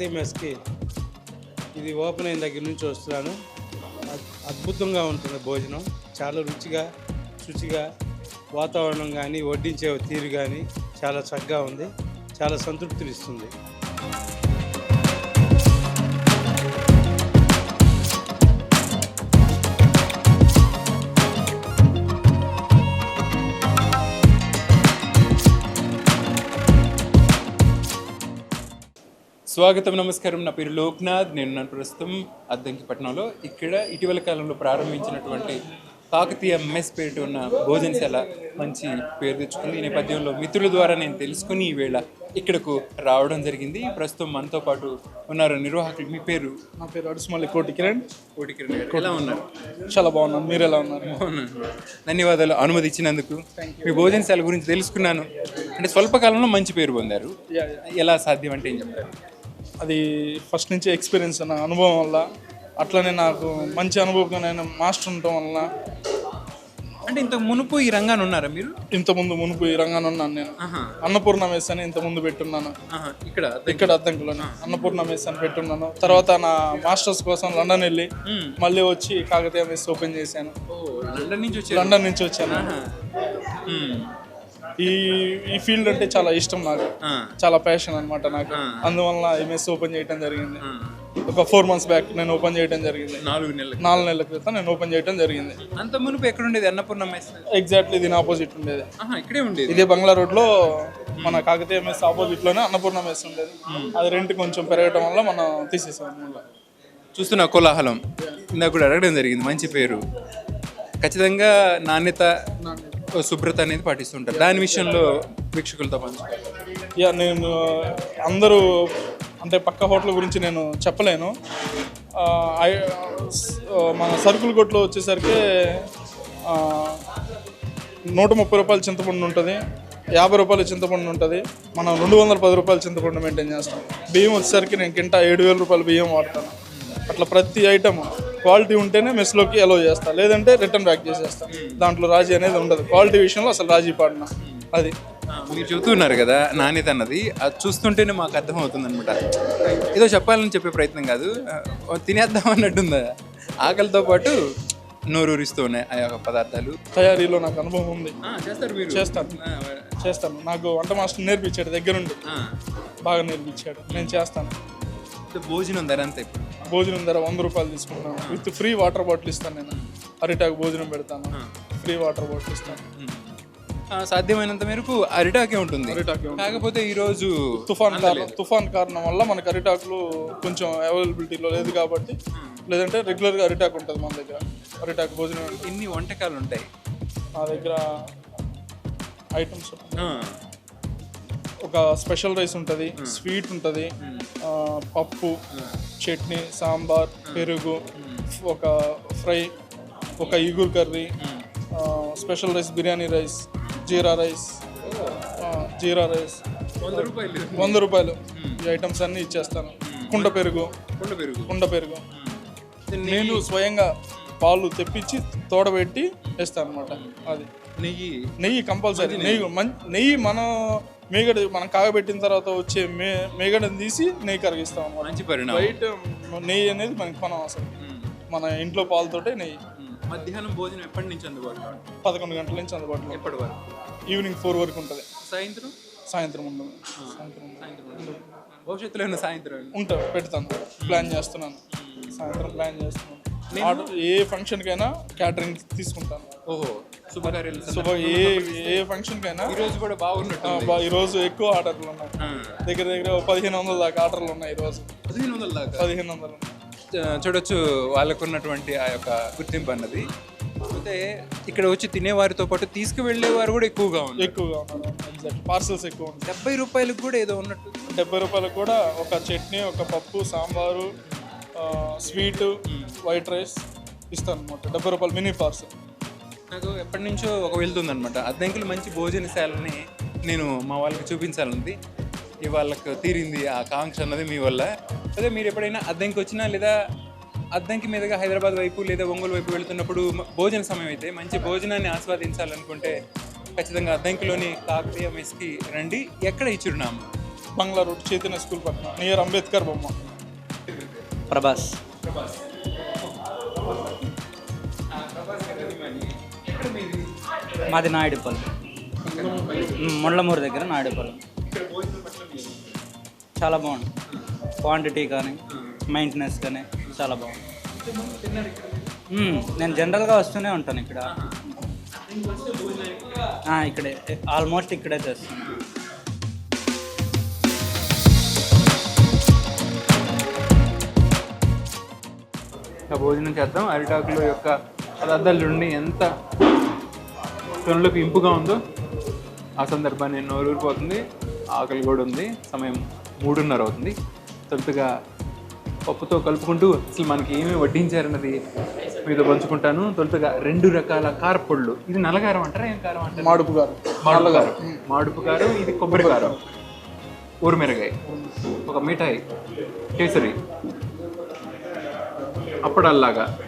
భారతీయ మెస్కి ఇది ఓపెన్ అయిన దగ్గర నుంచి వస్తున్నాను. అద్- అద్భుతంగా ఉంటుంది భోజనం. చాలా రుచిగా శుచిగా వాతావరణం కానీ వడ్డించే తీరు కానీ చాలా చక్కగా ఉంది. చాలా సంతృప్తినిస్తుంది. స్వాగతం నమస్కారం. నా పేరు లోక్నాథ్. నేను నన్ను ప్రస్తుతం అద్దంకిపట్నంలో. ఇక్కడ ఇటీవల కాలంలో ప్రారంభించినటువంటి కాకతీయ మెస్ పేరిట ఉన్న భోజనశాల మంచి పేరు తెచ్చుకుంది. ఈ నేపథ్యంలో మిత్రుల ద్వారా నేను తెలుసుకుని ఈవేళ ఇక్కడకు రావడం జరిగింది. ప్రస్తుతం మనతో పాటు ఉన్నారు నిర్వాహకులు. మీ పేరు? నా పేరు అడుసుమల్లి కోటి కిరణ్ కోటి కిరణ్ గారు. ఎలా ఉన్నారు? చాలా బాగున్నాను మీరు ఎలా ఉన్నారు? బాగున్నాను. ధన్యవాదాలు అనుమతి ఇచ్చినందుకు మీ భోజనశాల గురించి తెలుసుకున్నాను. అంటే స్వల్పకాలంలో మంచి పేరు పొందారు. ఎలా సాధ్యం అంటే ఏం చెప్తారు? అది ఫస్ట్ నుంచి ఎక్స్పీరియన్స్ నా అనుభవం వల్ల అట్లనే నాకు మంచి అనుభవమైన మాస్టర్ ఉండటం వల్ల. అంటే ఇంత మునుపు ఈ రంగాన్ని ఉన్నారా మీరు? ఇంతకుముందు మునుపు ఈ రంగాన్ని ఉన్నాను నేను. అన్నపూర్ణ మెస్ అని ఇంత ముందు పెట్టున్నాను. ఇక్కడ ఇక్కడ అద్దంకులోనే అన్నపూర్ణ మెస్ అని పెట్టున్నాను. తర్వాత నా మాస్టర్స్ కోసం లండన్ వెళ్ళి. మళ్ళీ వచ్చి కాకతీయ మెస్ ఓపెన్ చేశాను. లండన్ నుంచి లండన్ నుంచి వచ్చాను. ఈ ఈ ఫీల్డ్ అంటే చాలా ఇష్టం నాకు. చాలా ప్యాషన్ అన్నమాట నాకు. అందువల్ల ఈ మెస్ ఓపెన్ చేయడం జరిగింది. ఒక ఫోర్ మంత్స్ బ్యాక్ నేను ఓపెన్ చేయడం జరిగింది. నాలుగు నెలలు నాలుగు నెలల క్రితం నేను ఓపెన్ చేయడం జరిగింది. అంత మునుపు ఎక్కడ ఉండేది? అన్నపూర్ణ మెస్ ఎగ్జాక్ట్లీ దీని ఆపోజిట్ ఉండేది. ఇక్కడే ఉండేది. ఇదే బంగ్లా రోడ్లో మన కాకతీయ మెస్ ఆపోజిట్లోనే అన్నపూర్ణ మెస్ ఉండేది. అది రెంట్ కొంచెం పెరగడం వల్ల మనం తీసేసాం. చూస్తున్న కోలాహలం. ఇందాక కూడా అడగడం జరిగింది మంచి పేరు. ఖచ్చితంగా నాణ్యత. శుభ్రత అనేది పాటిస్తుంటారు. దాని విషయంలో వీక్షకులతో పంచుకోవాలి యా నేను అందరూ అంటే పక్క హోటల్ గురించి నేను చెప్పలేను. మన సరుకుల కొట్లో వచ్చేసరికి నూట ముప్పై రూపాయల చింతపండు ఉంటుంది యాభై రూపాయల చింతపండు ఉంటుంది మనం రెండు వందల పది రూపాయల చింతపండు మెయింటైన్ చేస్తాం. బియ్యం వచ్చేసరికి నేను కింటా ఏడు వేల రూపాయల బియ్యం వాడతాను. అట్లా ప్రతి ఐటమ్ క్వాలిటీ ఉంటేనే మెస్లోకి అలో చేస్తా. లేదంటే రిటర్న్ బ్యాక్ చేసేస్తా. దాంట్లో రాజీ అనేది ఉండదు. క్వాలిటీ విషయంలో అసలు రాజీ పాడిన. అది. మీరు చెబుతున్నారు కదా నాణ్యత అన్నది. అది చూస్తుంటేనే మాకు అర్థం అవుతుంది అనమాట ఏదో చెప్పాలని చెప్పే ప్రయత్నం కాదు. తినేద్దాం అన్నట్టుందా? ఆకలితో పాటు నోరూరిస్తూ ఉన్నాయి ఆ యొక్క పదార్థాలు. తయారీలో నాకు అనుభవం ఉంది. చేస్తారు మీరు. చేస్తాను. చేస్తాను. నాకు వంట మాస్టర్ నేర్పించాడు దగ్గరుండి. బాగా నేర్పించాడు. నేను చేస్తాను. భోజనం ధర అంతే భోజనం ధర వంద రూపాయలు తీసుకుంటాను విత్ ఫ్రీ వాటర్ బాటిల్ ఇస్తాను నేను. అరిటాకు భోజనం పెడతాను. ఫ్రీ వాటర్ బాటిల్ ఇస్తాను. ఆ, సాధ్యమైనంత మేరకు అరిటాకే ఉంటుంది. కాకపోతే ఈరోజు తుఫాన్ కారణం తుఫాన్ కారణం వల్ల మనకు అరిటాకులు కొంచెం అవైలబిలిటీలో లేదు కాబట్టి లేదంటే రెగ్యులర్గా అరిటాకు ఉంటుంది మన దగ్గర. అరిటాకు భోజనం. ఇన్ని వంటకాలు ఉంటాయి. నా దగ్గర ఐటమ్స్ ఆ, ఒక స్పెషల్ రైస్ ఉంటుంది స్వీట్ ఉంటుంది పప్పు చట్నీ సాంబార్ పెరుగు ఒక ఫ్రై ఒక ఈగురు కర్రీ ఆ, special rice biryani rice jeera rice jeera rice. వంద రూపాయలు. రూపాయలు. ఈ ఐటమ్స్ అన్నీ ఇచ్చేస్తాను. కుండ పెరుగు. కొండ పెరుగు. కుండ పెరుగు. నేను స్వయంగా పాలు తెప్పించి తోడబెట్టి వేస్తాను అనమాట అది. నెయ్యి. నెయ్యి కంపల్సరీ. నెయ్యి. నెయ్యి మనం మేగడ మనం కాగబెట్టిన తర్వాత వచ్చే మే మేగడని తీసి నెయ్యి కరిగిస్తాం అన్నమాట. మంచి పరిణామం. బయట నెయ్యి అనేది మనకి కొనం అసలు. మన ఇంట్లో పాలతోటే నెయ్యి. మధ్యాహ్నం భోజనం ఎప్పటి నుంచి అందుబాటులో? పదకొండు గంటల నుంచి అందుబాటులో. ఎప్పటి వరకు? ఈవినింగ్ ఫోర్ వరకు ఉంటుంది. సాయంత్రం? సాయంత్రం ఉండదు సాయంత్రం. భవిష్యత్తులో ఉన్న సాయంత్రం ఉంటా పెడతాను. ప్లాన్ చేస్తున్నాను. సాయంత్రం ప్లాన్ చేస్తున్నాను. ఆర్డర్ ఏ ఫంక్షన్కైనా క్యాటరింగ్ తీసుకుంటాను. ఓహో. శుభకార్యాలు సో ఏ ఏ ఫంక్షన్కైనా ఈ రోజు కూడా బాగున్నట్టు ఈరోజు ఎక్కువ ఆర్డర్లు ఉన్నాయి. దగ్గర దగ్గర పదిహేను వందల దాకా ఆర్డర్లు ఉన్నాయి ఈరోజు పదిహేను వందల దాకా? పదిహేను వందలు. చూడొచ్చు వాళ్ళకు ఉన్నటువంటి ఆ యొక్క గుర్తింపు అన్నది. అయితే ఇక్కడ వచ్చి తినేవారితో పాటు తీసుకువెళ్ళే వారు కూడా ఎక్కువగా ఉన్నారు. ఎక్కువగా ఉన్నారు. పార్సల్స్ ఎక్కువ ఉంటాయి డెబ్బై రూపాయలకు కూడా ఏదో ఉన్నట్టు. డెబ్బై రూపాయలకు కూడా ఒక చట్నీ ఒక పప్పు సాంబారు స్వీట్ వైట్ రైస్ ఇస్తాను అనమాట డెబ్బై రూపాయలు మినీ పార్సల్. నాకు ఎప్పటి నుంచో ఒక వెళ్తుంది అనమాట అద్దెంకులు మంచి భోజనశాలని నేను మా వాళ్ళకి చూపించాలంది ఈ వాళ్ళకు తీరింది ఆ కాంక్ష అన్నది మీ వల్ల. అదే మీరు ఎప్పుడైనా అద్దెంకి వచ్చినా లేదా అద్దంకి మీదుగా హైదరాబాద్ వైపు లేదా ఒంగోలు వైపు వెళ్తున్నప్పుడు భోజన సమయం అయితే మంచి భోజనాన్ని ఆస్వాదించాలనుకుంటే ఖచ్చితంగా అద్దంకిలోని కాకతీయ మెస్కి రండి. ఎక్కడ ఈ చిరునామా బంగ్లా రోడ్ చైతన్య స్కూల్ పక్కన నియర్ అంబేద్కర్ బొమ్మ. ప్రభాస్. మాది నాయుడుపల్లి. మ్, ముళ్ళమూరు దగ్గర నాయుడుపల్లి. చాలా బాగుంది. క్వాంటిటీ కానీ మెయింటెనెన్స్ కానీ చాలా బాగుంది. నేను జనరల్గా వస్తూనే ఉంటాను ఇక్కడ. ఇక్కడే ఆల్మోస్ట్ ఇక్కడే చేస్తాను. భోజనం చేద్దాం. అరిటాకుల యొక్క పదార్థాలు ఉండి ఎంత కనులకు ఇంపుగా ఉందో ఆ సందర్భాన్ని నోరూరిపోతుంది. ఆకలి కూడా ఉంది. సమయం మూడున్నర అవుతుంది. తొలుతుగా పప్పుతో కలుపుకుంటూ అసలు మనకి ఏమి వడ్డించారన్నది మీతో పంచుకుంటాను. తొలుతుగా రెండు రకాల కారపొళ్ళు ఇది నల్లగారం అంటారా? ఏం కారం అంటారు? మాడుపు గారు మాడుపు కారం. మాడుపు కారం ఇది కొబ్బరి కారం. ఊరమిరగాయ. ఒక మిఠాయి. కేసరి. అప్పడల్లాగా.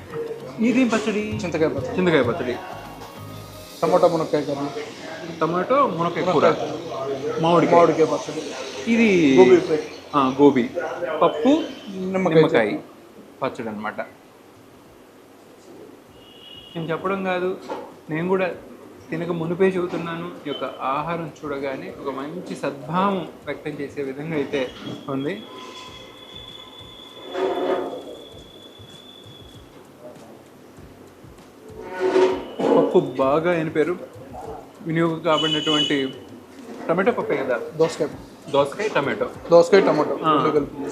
ఇది పచ్చడి? చింతకాయ పచ్చడి. చింతకాయ పచ్చడి. టమాటా మునక్కాయ కర్రీ. టమాటో మునక్కాయ కూర. మామిడికాయ. మామిడికాయ పచ్చడి. ఇది గోబీ గోబీ. పప్పు నిమ్మకాయ నిమ్మకాయ పచ్చడి అనమాట నేను చెప్పడం కాదు నేను కూడా తినక మునిపే చెబుతున్నాను ఈ యొక్క ఆహారం చూడగానే ఒక మంచి సద్భావం వ్యక్తం చేసే విధంగా అయితే ఉంది. పప్పు బాగా అయిన వినియోగం కాబడినటువంటి టమాటో పప్పే కదా? దోసకాయ. దోసకాయ టమాటో. దోసకాయ టమాటో.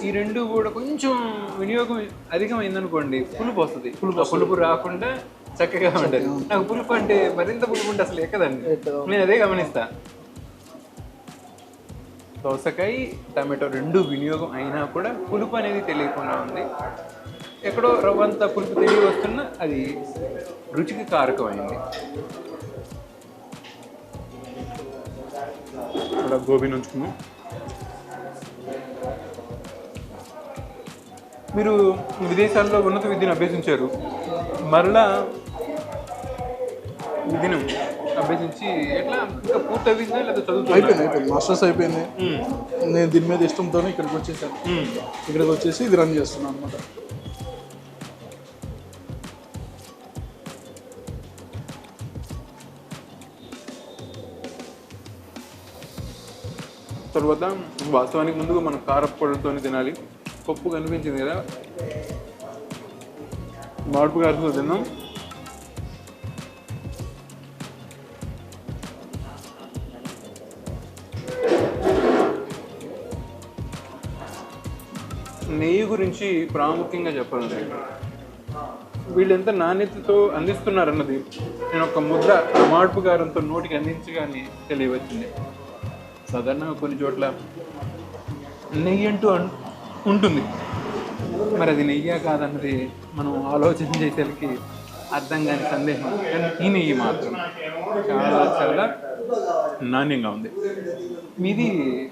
ఈ రెండు కూడా కొంచెం వినియోగం అధికమైందనుకోండి పులుపు వస్తుంది. పులుపు పులుపు రాకుండా చక్కగా ఉంటుంది. నాకు పులుపు అంటే మరింత పులుపు ఉంటే అసలు ఎక్కదండి. ఎక్కదు. నేను అదే గమనిస్తా. దోసకాయ టమాటో రెండు వినియోగం అయినా కూడా పులుపు అనేది తెలియకుండా ఉంది. ఎక్కడో రవ్వంత పులుపు తెలియ వస్తున్నా అది రుచికి కారకమైంది. ఇక్కడ గోబీ ఉంచుకున్నాం మీరు విదేశాల్లో ఉన్నత విద్యను అభ్యసించారు. మరలా విద్యను అభ్యసించి ఎట్లా? ఇంకా పూర్తి అవ్విందా లేదా చదువుతున్నా? అయిపోయింది అయిపోయింది. మాస్టర్స్ అయిపోయింది. నేను దీని మీద ఇష్టంతో ఇక్కడికి వచ్చేసాను. ఇక్కడికి వచ్చేసి ఇది రన్ చేస్తున్నాను అనమాట తర్వాత వాస్తవానికి ముందుగా మనం కారపొడితో తినాలి. పప్పు కనిపించింది కదా? మాడుపు కారుతో తిన్నాం. నెయ్యి గురించి ప్రాముఖ్యంగా చెప్పాలండి వీళ్ళు ఎంత నాణ్యతతో అందిస్తున్నారన్నది నేను ఒక ముద్ర ఆ మాడుపు నోటికి అందించగానే తెలియవచ్చింది. సాధారణంగా కొన్ని చోట్ల నెయ్యి అంటూ ఉంటుంది. మరి అది నెయ్యా కాదన్నది మనం ఆలోచన చేసేసరికి అర్థం కాని సందేహం. కానీ ఈ నెయ్యి మాత్రం చాలా చాలా నాణ్యంగా ఉంది. మీది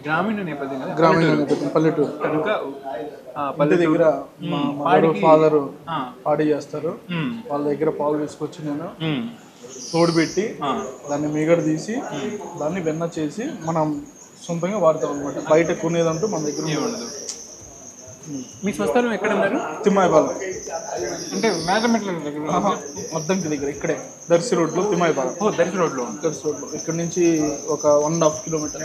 గ్రామీణ నేపథ్యం కదా? గ్రామీణ నేపథ్యం పల్లెటూరు. కనుక పల్లెటూరు దగ్గర మా ఫాదరు పాడి చేస్తారు. వాళ్ళ దగ్గర పాలు తీసుకొచ్చి నేను తోడుపెట్టి ఆ, దాన్ని మీగడ తీసి దాన్ని వెన్న చేసి మనం సొంతంగా వాడతాం అనమాట బయట కొనేదంటూ మన దగ్గర ఉండదు. మీ స్వస్థలం ఎక్కడన్నారు తిమ్మాయిపాలెం అంటే మేధమెట్ల దగ్గర అద్దంకి దగ్గర ఇక్కడే దర్శి రోడ్లో తిమ్మాయిపాలెం ఓ దర్శి రోడ్లో ఉంది. దర్శి రోడ్లో ఇక్కడ నుంచి ఒక వన్ అండ్ హాఫ్ కిలోమీటర్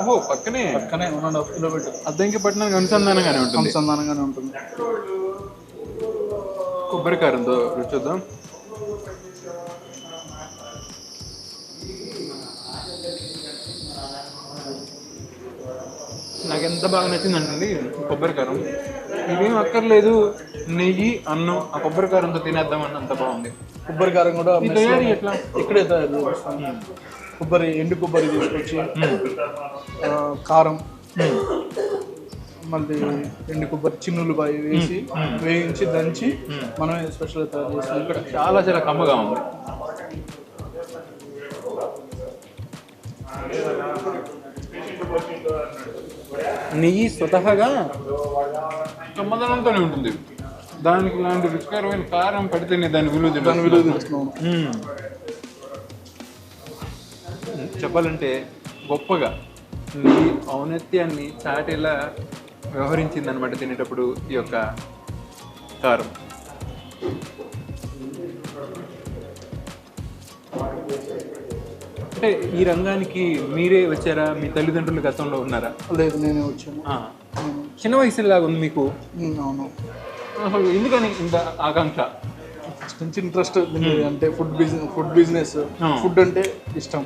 ఓహో పక్కనే. పక్కనే one and half kilometre Addanki పట్టణానికి అనుసంధానంగానే ఉంటుంది. అనుసంధానంగానే ఉంటుంది. కొబ్బరి కారంతో రుచి చూద్దాం. నాకు ఎంత బాగా నచ్చిందంటే కొబ్బరి కారం. ఇవేం అక్కర్లేదు. నెయ్యి అన్నం ఆ కొబ్బరి కారంతో తినేద్దాం అన్న అంత బాగుంది. కొబ్బరి కారం కూడా తయారీ ఎట్లా? ఇక్కడే తయారు కొబ్బరి ఎండు కొబ్బరి తీసుకొచ్చి కారం మళ్ళీ ఎండు కొబ్బరి చిన్నులపాయ వేసి వేయించి దంచి మనమే స్పెషల్ తయారు చేస్తాం. ఇక్కడ చాలా చాలా కమ్మగా ఉంది. నెయ్యి స్వతహాగా కమ్మదనంతోనే ఉంటుంది దానికి ఇలాంటి రుచికరమైన కారం పెడితేనే దాని విలువ దాని. విలువ. చెప్పాలంటే గొప్పగా నీ ఔన్నత్యాన్ని చాటేలా వ్యవహరించింది అనమాట తినేటప్పుడు ఈ యొక్క కారం అంటే ఈ రంగానికి మీరే వచ్చారా? మీ తల్లిదండ్రులు గతంలో ఉన్నారా? లేదు నేనే వచ్చాను. చిన్న వయసులాగా ఉంది మీకు? అవును. అసలు ఎందుకని ఇంత ఆకాంక్ష? నుంచి ఇంట్రెస్ట్ అంటే food business food business. Food అంటే ఇష్టం.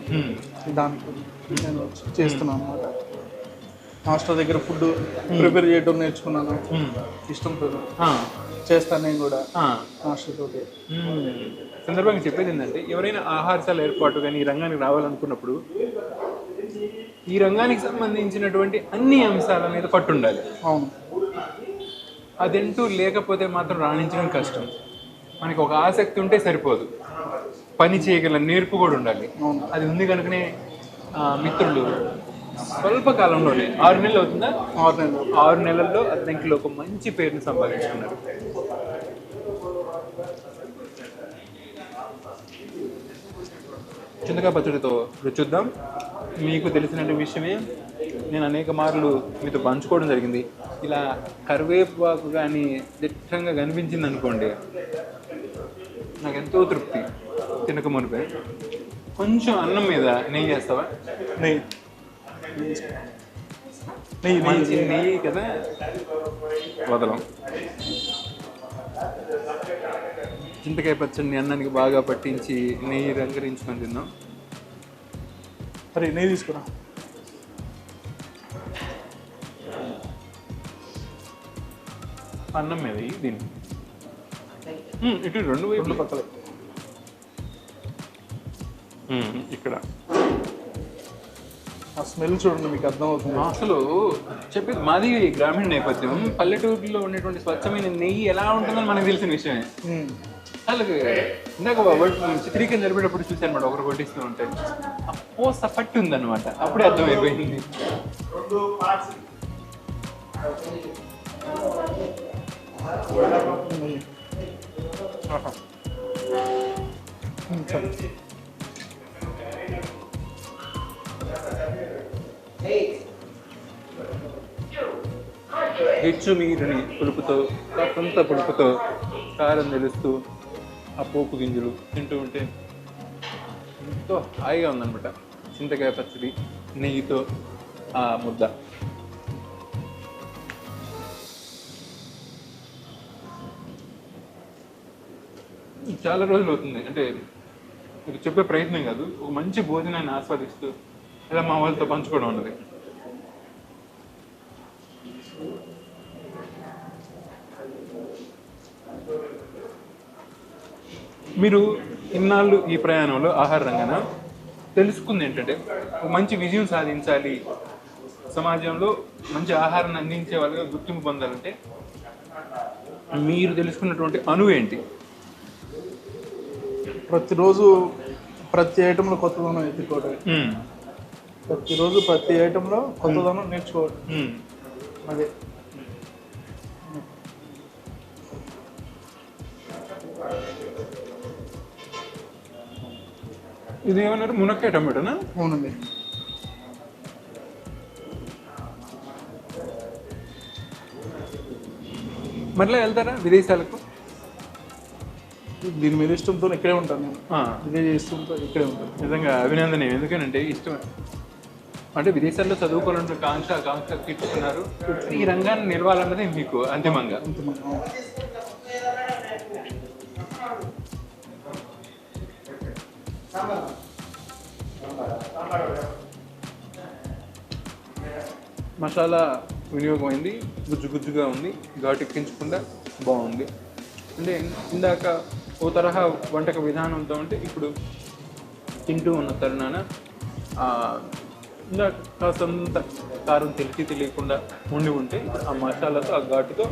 దానికి నేను చేస్తున్నాను అనమాట మాస్టర్ దగ్గర ఫుడ్ ప్రిపేర్ చేయడం నేర్చుకున్నాను. ఇష్టంతో ఆ. చేస్తాను నేను కూడా. మాస్టర్ తోటి. సందర్భంగా చెప్పేది ఏంటంటే ఎవరైనా ఆహారశాల ఏర్పాటు కానీ ఈ రంగానికి రావాలనుకున్నప్పుడు ఈ రంగానికి సంబంధించినటువంటి అన్ని అంశాల మీద పట్టు ఉండాలి అవును. అదంటూ లేకపోతే మాత్రం రాణించడం కష్టం. మనకి ఒక ఆసక్తి ఉంటే సరిపోదు. పని చేయగల నేర్పు కూడా ఉండాలి. అవును. అది ఉంది కనుకనే మిత్రులు స్వల్ప కాలంలోనే ఆరు నెలలు అవుతుందా? ఆరు నెలలు. ఆరు నెలల్లో అతనికి ఒక మంచి పేరుని సంపాదించుకున్నారు. చింతకాయ పచ్చడితో రుచి చూద్దాం. మీకు తెలిసిన విషయమే నేను అనేక మార్లు మీతో పంచుకోవడం జరిగింది. ఇలా కరివేపాకు కానీ దిట్టంగా కనిపించింది అనుకోండి నాకు ఎంతో తృప్తి. తినక మునిపే. కొంచెం అన్నం మీద నెయ్యి వేస్తావా? నెయ్యి నెయ్యి. మంచి నెయ్యి కదా? వదలం. చింతకాయ పచ్చడిని అన్నానికి బాగా పట్టించి నెయ్యి రంగరించుకొని తిన్నాం. సరే నెయ్యి తీసుకురా. అన్నం మీద దీన్ని ఇటు రెండు వైపులు. పక్కలే. ఇక్కడ. ఆ స్మెల్ చూడండి మీకు అర్థమవుతుంది. అసలు చెప్పేది మాది గ్రామీణ నేపథ్యం. పల్లెటూరులో ఉన్నటువంటి స్వచ్ఛమైన నెయ్యి ఎలా ఉంటుందని మనకు తెలిసిన విషయమే. అసలు ఇందాక చిత్రీకరణ జరిపేటప్పుడు చూశాను అనమాట ఒకరు కొట్టిస్తూ ఉంటే. ఆ పోస పట్టి ఉందన్నమాట. అప్పుడే అర్థమైపోయింది. హెచ్చు మీరుని పులుపుతో కొంత పులుపుతో కారం తెలుస్తూ ఆ పోపు గింజలు తింటూ ఉంటే ఎంతో హాయిగా ఉందనమాట చింతకాయ పచ్చడి నెయ్యితో ఆ ముద్ద. చాలా రోజులు అవుతుంది. అంటే మీకు చెప్పే ప్రయత్నం కాదు. ఒక మంచి భోజనాన్ని ఆస్వాదిస్తూ ఇలా మా వాళ్ళతో పంచుకోవడం ఉన్నది మీరు ఇన్నాళ్ళు ఈ ప్రయాణంలో ఆహార రంగాన తెలుసుకుంది ఏంటంటే మంచి విజయం సాధించాలి. సమాజంలో మంచి ఆహారాన్ని అందించే వాళ్ళగా గుర్తింపు పొందాలంటే మీరు తెలుసుకున్నటువంటి అణువు ఏంటి? ప్రతిరోజు ప్రతి ఐటెంలో కొత్తదనం ఎత్తుకోవడం. ప్రతిరోజు ప్రతి ఐటెంలో కొత్తదనం నేర్చుకోవడం. అదే. ఇది ఏమన్నారు మునక్కాయ టమాటోనా? అవునండి. మరలా వెళ్తారా విదేశాలకు? దీని మీద ఇష్టంతో ఇక్కడే ఉంటాను నేను. ఇదే చేస్తుంటా ఇక్కడే ఉంటాను. నిజంగా అభినందన ఎందుకనంటే ఇష్టం అంటే విదేశాల్లో చదువుకోవాలంటే కాంక్ష కాంక్ష తీర్చుకున్నారు ఈ రంగాన్ని నిలవాలన్నది మీకు అంతిమంగా. అంతిమంగా. మసాలా వినియోగమైంది గుజ్జు గుజ్జుగా ఉంది ఘాటు ఎక్కించకుండా బాగుంది. అంటే ఇందాక ఓ తరహా వంటక విధానంతో ఉంటే ఇప్పుడు తింటూ ఉన్న తరుణాన ఇంకా ఇందాక కాస్తంత కారం తెలిసి తెలియకుండా ఉండి ఉంటే ఆ మసాలాతో ఆ ఘాటుతో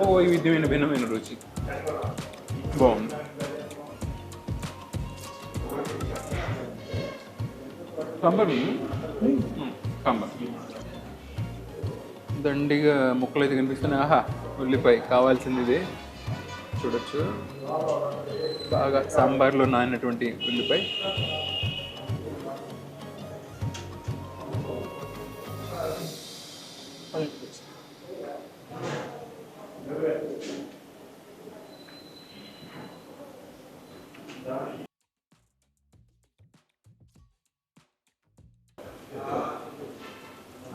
ఓ వైవిధ్యమైన భిన్నమైన రుచి. బాగుంది. సాంబార్ సాంబార్ దండిగా ముక్కలు అయితే కనిపిస్తున్నాయి. ఆహా ఉల్లిపాయ కావాల్సింది ఇదే చూడొచ్చు. బాగా సాంబార్లో నానినటువంటి ఉల్లిపాయ.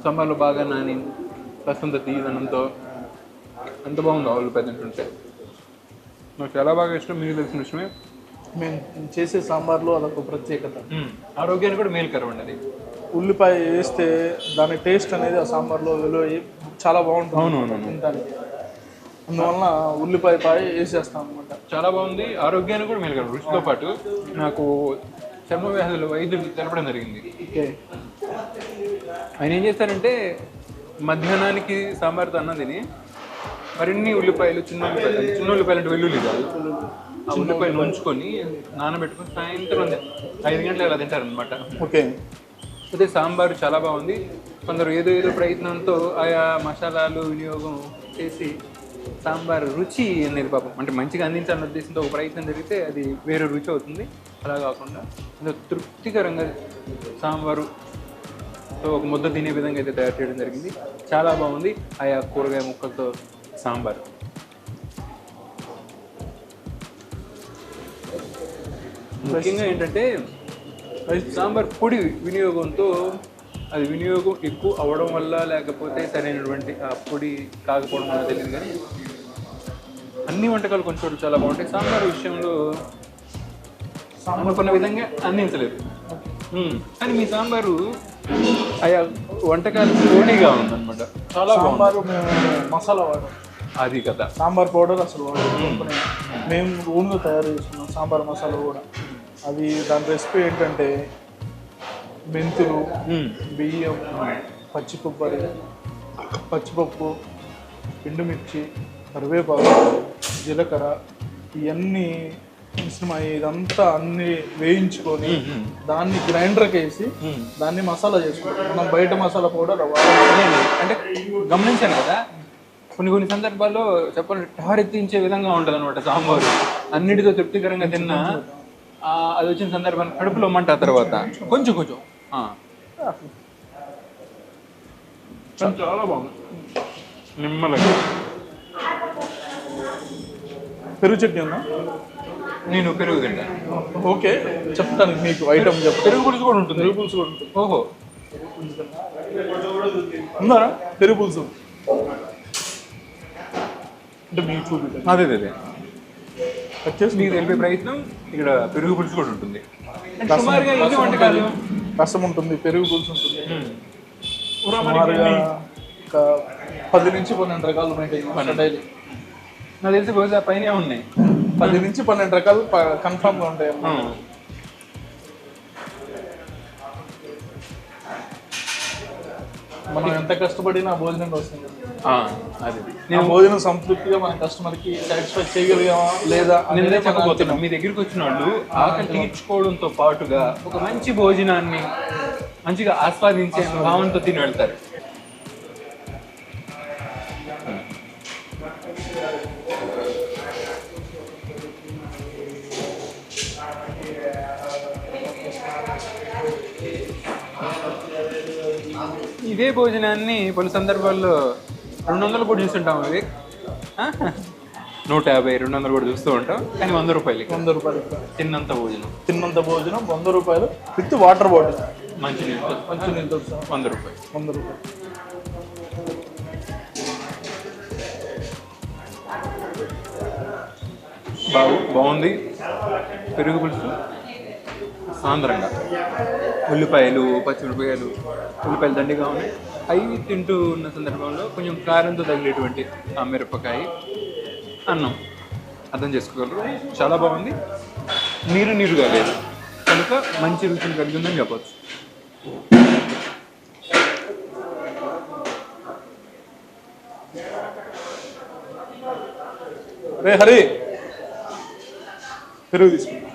సాంబార్లో బాగా నాని ప్రసంత తీయదనంతో ఎంత బాగుందో ఉల్లిపాయ తింటుంటే నాకు చాలా బాగా ఇష్టం మీకు తెలిసిన విషయమే? మేము చేసే సాంబార్లో అదొక ప్రత్యేకత. ఆరోగ్యానికి కూడా మేలుకరం అండి అది. ఉల్లిపాయ వేస్తే దాని టేస్ట్ అనేది ఆ సాంబార్లో వెలువయి చాలా బాగుంటుంది. అవునవును. తినడానికి అందువలన ఉల్లిపాయ పాయ వేసేస్తాం అనమాట చాలా బాగుంది. ఆరోగ్యానికి కూడా మేలుకరం రుచితో పాటు నాకు చర్మ వ్యాధులు వైద్యులు తెలపడం జరిగింది. ఓకే. ఆయన ఏం చేస్తారంటే మధ్యాహ్నానికి సాంబార్తో అన్నం తిని మరిన్ని ఉల్లిపాయలు చిన్న ఉల్లిపాయలు చిన్న ఉల్లిపాయలు అంటే వెల్లుల్లి కాదు ఆ ఉల్లిపాయలు ఉంచుకొని నానబెట్టుకొని సాయంత్రం ఐదు గంటలు అలా తింటారనమాట ఓకే. అదే సాంబారు చాలా బాగుంది. కొందరు ఏదో ఏదో ప్రయత్నంతో ఆయా మసాలాలు వినియోగం చేసి సాంబార్ రుచి అనేది పాపం అంటే మంచిగా అందించాలన్న ఉద్దేశంతో ఒక ప్రయత్నం జరిగితే అది వేరే రుచి అవుతుంది. అలా కాకుండా తృప్తికరంగా సాంబారు తో ఒక ముద్ద తినే విధంగా అయితే తయారు చేయడం జరిగింది. చాలా బాగుంది. ఆయా కూరగాయ ముక్కలతో సాంబార్. ముఖ్యంగా ఏంటంటే సాంబార్ పొడి వినియోగంతో అది వినియోగం ఎక్కువ అవ్వడం వల్ల లేకపోతే సరైనటువంటి ఆ పొడి కాకపోవడం వల్ల తెలియదు కానీ అన్ని వంటకాలు కొంచెం చోట్ల చాలా బాగుంటాయి. సాంబార్ విషయంలో అనుకున్న విధంగా అందించలేదు. కానీ మీ సాంబారు ఆయా వంటకాలు పోటీగా ఉందన్నమాట. చాలా సాంబారు మేము మసాలా వాడాం అది కదా. సాంబార్ పౌడర్ అసలు మేము. ఓన్గా తయారు చేసుకున్నాం సాంబార్ మసాలా కూడా. అది దాని రెసిపీ ఏంటంటే మెంతులు. బియ్యం పచ్చి కొబ్బరి పచ్చిపప్పు ఎండుమిర్చి కరివేపాకు జీలకర్ర ఇవన్నీ మిశ్రమ ఇదంతా అన్ని వేయించుకొని దాన్ని గ్రైండర్కి వేసి. దాన్ని మసాలా చేసుకుంటాం మనం బయట మసాలా పౌడర్. అంటే గమనించాను కదా కొన్ని కొన్ని సందర్భాల్లో చెప్పాలంటే టారెత్తించే విధంగా ఉంటుంది అనమాట సాంబారు. అన్నిటితో తృప్తికరంగా తిన్నా అది వచ్చిన సందర్భాన్ని కడుపులో మంట తర్వాత. కొంచెం కొంచెం చాలా బాగుంది. నిమ్మలంగా. పెరుగు చట్నీ ఉందా? నేను పెరుగు తింటాను ఓకే చెప్తాను మీకు ఐటమ్ చెప్తాను పెరుగు పులుసు కూడా ఉంటుంది. పెరుగు పులుసు కూడా ఉంటుంది. ఓహో. ఉందారా పెరుగు పులుసు. అంటే మీకు చూపించాను అదే అదే వచ్చేసి మీకు తెలిపే ప్రయత్నం ఇక్కడ పెరుగు పులుసు కూడా ఉంటుంది. సుమారుగా ఎన్ని వంటకాలు? రసం ఉంటుంది పెరుగు పులుసు ఉంటుంది. మ్మ్. సుమారుగా ఒక పది నుంచి పన్నెండు రకాలు ఉంటాయి. డైలీ నాకు తెలిసి బహుశా పైన ఉన్నాయి. పది నుంచి పన్నెండు రకాలు కన్ఫామ్గా ఉంటాయి. మనం ఎంత కష్టపడినా భోజనం వస్తుంది అది. ఆ భోజనం సంతృప్తిగా మన కస్టమర్కి సాటిస్ఫై చేయగలిగామా లేదా నేను అదే చెప్పబోతున్నా. మీ దగ్గరికి వచ్చిన వాళ్ళు ఆకలి తీర్చుకోవడంతో పాటుగా ఒక మంచి భోజనాన్ని మంచిగా ఆస్వాదించే భావంతో తిని వెళ్తారు. ఇదే భోజనాన్ని పలు సందర్భాల్లో రెండు వందలు కూడా చూస్తుంటాం అవి? నూట యాభై రెండు వందలు కూడా చూస్తూ ఉంటాం కానీ వంద రూపాయలు వంద రూపాయలు తిన్నంత భోజనం. తిన్నంత భోజనం వంద రూపాయలు విత్ వాటర్ బాటిల్. మంచి నీళ్ళు మంచి నీళ్ళతో సహా వంద రూపాయలు. వంద రూపాయలు. బాగు బాగుంది. పెరుగు పులుసు. సాంద్రంగా ఉల్లిపాయలు పచ్చిమిరపకాయలు ఉల్లిపాయలు దండిగా ఉన్నాయి. అవి తింటూ ఉన్న సందర్భంలో కొంచెం కారంతో తగిలేటువంటి ఆ మిరపకాయ అన్నం అర్థం చేసుకోగలరు. చాలా బాగుంది. నీరు నీరుగా లేదు. కనుక మంచి రుచిని కలిగి ఉందని చెప్పొచ్చు. రే హరి పెరుగు తీసుకుంటా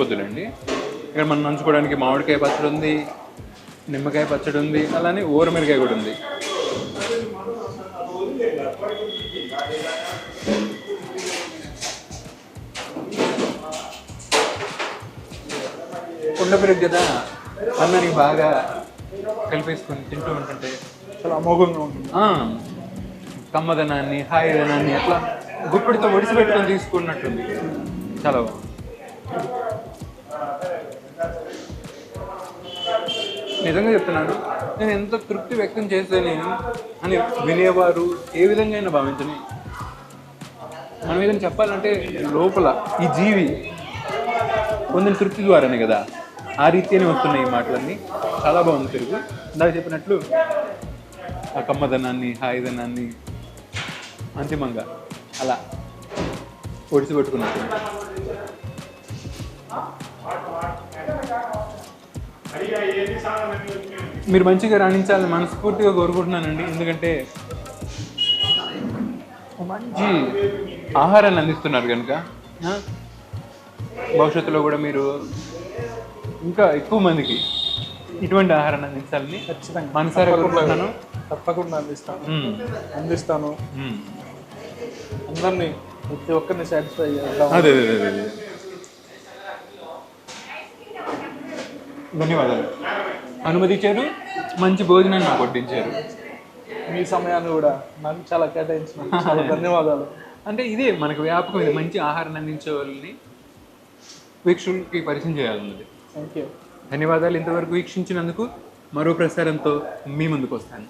వద్దులేండి ఇక్కడ మనం నంచుకోవడానికి మామిడికాయ పచ్చడి ఉంది నిమ్మకాయ పచ్చడి ఉంది అలానే ఊరమిరకాయ కూడా ఉంది. కుండ పెరుగు కదా అన్నానికి బాగా కలిపేసుకొని తింటూ ఉంటుంటే చాలా అమోఘంగా ఉంటుంది. కమ్మదనాన్ని హాయిదనాన్ని అట్లా గుప్పిడితో ఒడిసి పెట్టుకొని తీసుకున్నట్టుంది. చాలా బాగుంది. నిజంగా చెప్తున్నాను నేను ఎంత తృప్తి వ్యక్తం చేస్తేనే అని వినేవారు ఏ విధంగా అయినా భావించని. మనం ఏదైనా చెప్పాలంటే లోపల ఈ జీవి పొందిన తృప్తి ద్వారానే కదా. ఆ రీతిగానే వస్తున్నాయి ఈ మాటలన్నీ. చాలా బాగుంది తెలుగు. ఇందాక చెప్పినట్లు ఆ కమ్మదనాన్ని హాయిదనాన్ని అంతిమంగా అలా ఒడిసి పెట్టుకున్నట్టు మీరు మంచిగా రాణించాలని మనస్ఫూర్తిగా కోరుకుంటున్నానండి. ఎందుకంటే మంచి ఆహారాన్ని అందిస్తున్నారు కనుక. ఆ, భవిష్యత్తులో కూడా మీరు ఇంకా ఎక్కువ మందికి ఇటువంటి ఆహారాన్ని అందించాలని ఖచ్చితంగా. మనసారా కోరుకుంటున్నాను. తప్పకుండా అందిస్తాను. అందిస్తాను. అందరినీ ప్రతి ఒక్కరిని సాటిస్ఫై చేద్దాం అదే అదే అదే అదే ధన్యవాదాలు. అనుమతించారు మంచి భోజనాన్ని నాకు వడ్డించారు. మీ సమయాన్ని కూడా నాకు చాలా కేటాయించిన చాలా ధన్యవాదాలు. అంటే ఇదే మనకు వ్యాపకం ఇది మంచి ఆహారాన్ని అందించే వాళ్ళని వీక్షకులకి పరిచయం చేయాలన్నది. థ్యాంక్ యూ ధన్యవాదాలు ఇంతవరకు వీక్షించినందుకు. మరో ప్రసారంతో మీ ముందుకు వస్తాను.